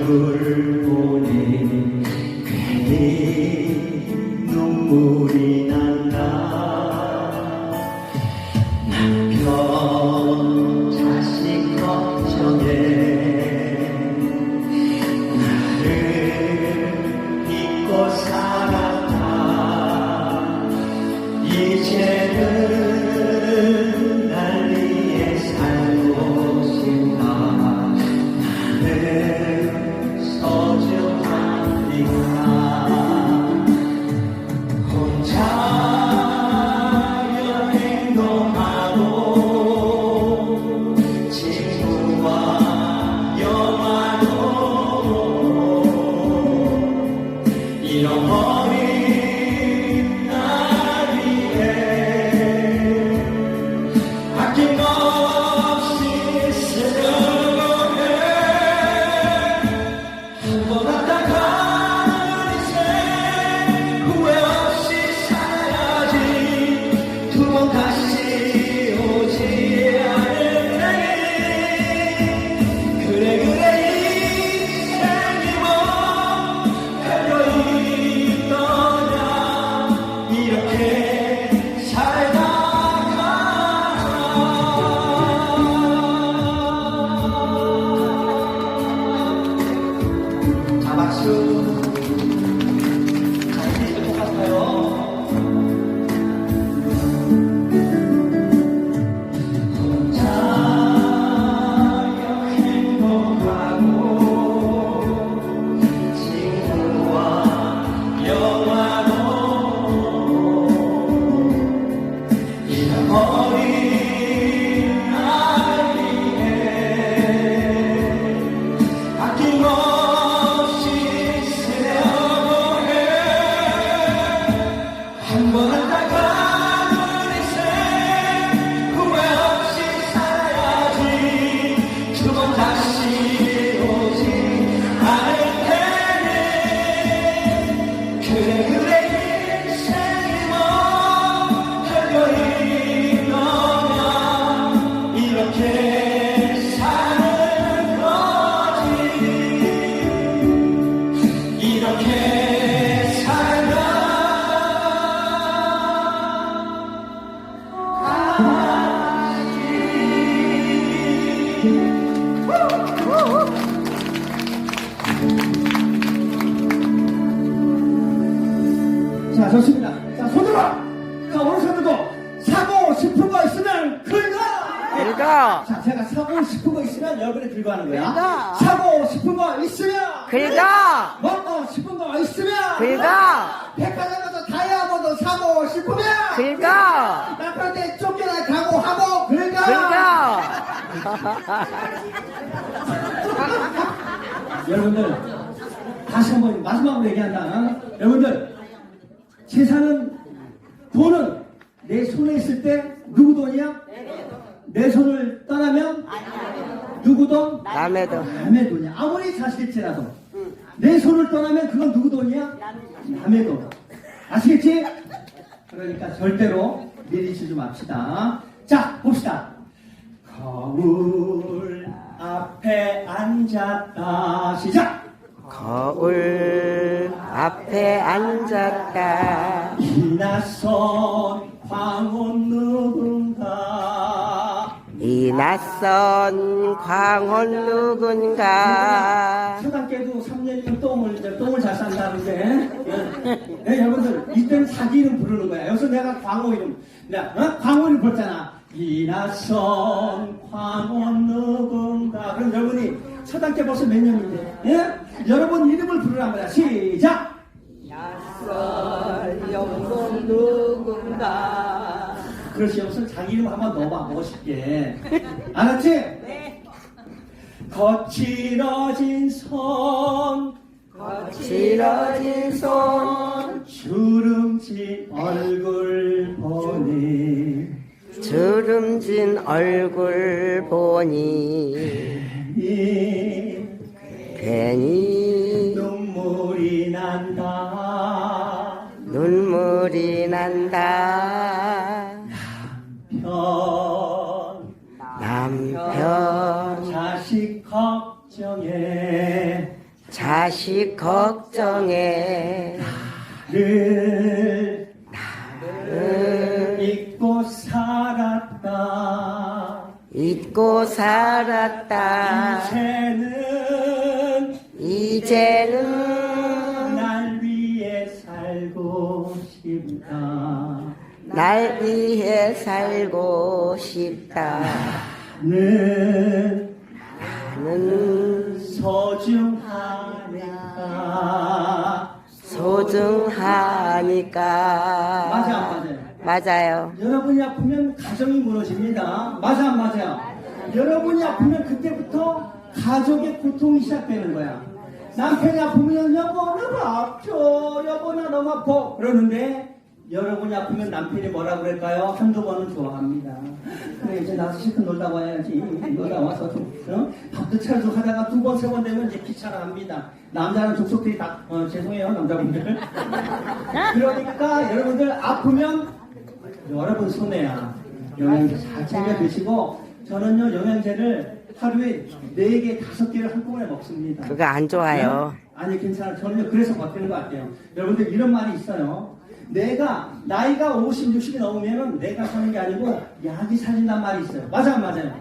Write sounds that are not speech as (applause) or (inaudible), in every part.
Lord. 아 이 여러분이 들고 하는 거야. 긁어. 사고 싶은 거 있으면 긁어. 먹고 싶은 거 있으면 긁어. 백화점 가서 다이아몬드 사고 싶으면 긁어. 남편한테 쫓겨나 가고 하고 긁어! 긁어. 여러분들 다시 한번 마지막으로 얘기한다. 여러분들 세상은 돈은 내 손에 있을 때 누구 돈이야? 내 손을 떠나면 누구 돈? 남의 돈. 남의 돈이야. 아무리 자식일지라도 내 손을 떠나면 그건 누구 돈이야? 남의 돈. 아시겠지? 그러니까 절대로 내리치지 맙시다. 자, 봅시다. 거울 앞에 앉았다. 시작! 거울 앞에 앉았다. 이 낯선 광혼 누군가 이 낯선 광혼 누군가. 초등학교도 3년이면 똥을 이제 똥을 잘 싼다는데 예, 예, 여러분들 이때는 자기 이름 부르는 거야 여기서 내가 광호 이름 내가 어? 광호 이름 불렀잖아 이 낯선 광혼 누군가 그럼 여러분이 초등학교 벌써 몇 년인데 예? 여러분 이름을 부르란 거야 시작 낯선 영혼 누군가. 그렇지 여기서 자기 이름 한번 넣어봐 멋있게 알았지? 네. 거칠어진 손 거칠어진 손. 주름진 얼굴 보니 주름진 얼굴 보니 이 괜히 눈물이 난다 눈물이 난다. 편. 남편. 자식 걱정에 자식 걱정에 늘 잊고 살았다. 잊고 살았다. 이제는 날 위해 살고 싶다. 는 나는 소중하니까 소중하니까. 맞아 안 맞아요 맞아요. 여러분이 아프면 가정이 무너집니다. 맞아, 안 맞아요? 여러분이 아프면 그때부터 가족의 고통이 시작되는 거야. 남편이 아프면 여보 너무 아프죠. 여보 나 너무 아파. 그러는데 여러분이 아프면 남편이 뭐라 그럴까요? 한두 번은 좋아합니다. 그래 이제 나서 실컷 놀다 와야지. 놀다 와서 좀 어? 밥도 차려주고 하다가 두 번, 세 번 되면 이제 귀찮아 합니다. 남자는 족속들이 다 어, 죄송해요 남자분들. (laughs) 그러니까 여러분들 아프면 여러분 손해야. 영양제 잘 챙겨 드시고 저는요 영양제를 하루에 4개, 5개를 한꺼번에 먹습니다. 그거 안 좋아요. 아니 괜찮아. 저는요 그래서 버티는 것 같아요. 여러분들 이런 말이 있어요. 내가 나이가 50, 60이 넘으면은 내가 사는 게 아니고 약이 살린단 말이 있어요. 맞아, 안 맞아요.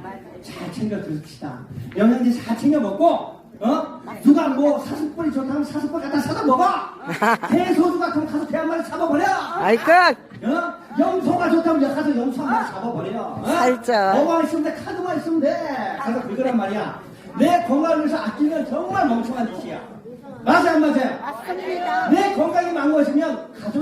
잘 챙겨 드십시다. 영양제 잘 챙겨 먹고 어? 누가 뭐 사슴뿔이 좋다 면 사슴뿔 갖다 사다 먹어. (laughs) 개소주 같으면 가서 개한 마리 잡아버려. 아이고, 어? 염소가 좋다면 여기 가서 염소 한 마리 잡아버려. 어? 살쪄. 뭐만 있으면 돼, 카드만 있으면 돼. 가서 긁으란 말이야. 내 건강을 위해서 아끼면 정말 멍청한 짓이야. 맞아, 안 맞아요? 맞습니다. 내 건강이 망가지면